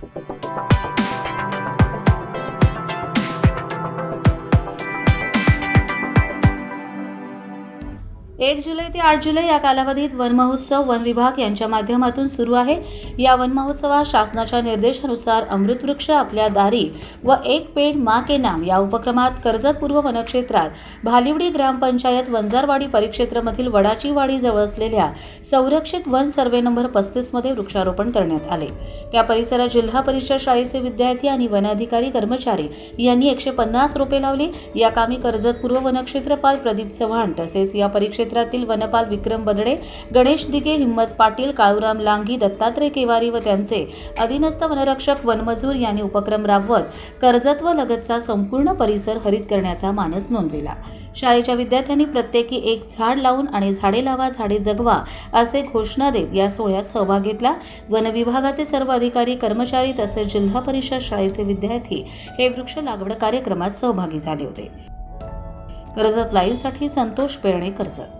Thank you. एक जुलै ते आठ जुलै या कालावधीत वन महोत्सव वन विभाग यांच्या माध्यमातून सुरू आहे. या वन महोत्सवात शासनाच्या निर्देशानुसार अमृतवृक्ष आपल्या दारी व एक पेड मा के नाम या उपक्रमात कर्जत पूर्व वनक्षेत्रात भालिवडी ग्रामपंचायत वंजारवाडी परिक्षेत्रामधील वडाचीवाडी जवळ असलेल्या संरक्षित वन सर्वे नंबर पस्तीसमध्ये वृक्षारोपण करण्यात आले. त्या परिसरात जिल्हा परिषद शाळेचे विद्यार्थी आणि वनाधिकारी कर्मचारी यांनी एकशे पन्नास रोपे लावली. या कामी कर्जत पूर्व वनक्षेत्रपाल प्रदीप चव्हाण तसेच या क्षेत्रातील वनपाल विक्रम बदडे गणेश दिगे हिम्मत पाटील काळूराम लांगी दत्तात्रय केवारी व त्यांचे अधीनस्थ वनरक्षक वनमजूर यांनी उपक्रम राबवत कर्जत व लगतचा संपूर्ण परिसर हरित करण्याचा मानस नोंदविला. शाळेच्या विद्यार्थ्यांनी प्रत्येकी एक झाड लावून आणि झाडे लावा झाडे जगवा असे घोषणा देत या सोहळ्यात सहभाग घेतला. वन विभागाचे सर्व अधिकारी कर्मचारी तसेच जिल्हा परिषद शाळेचे विद्यार्थी हे वृक्ष लागवड कार्यक्रमात सहभागी झाले होते. कर्जत लाईव्हसाठी संतोष पेरणे कर्जत.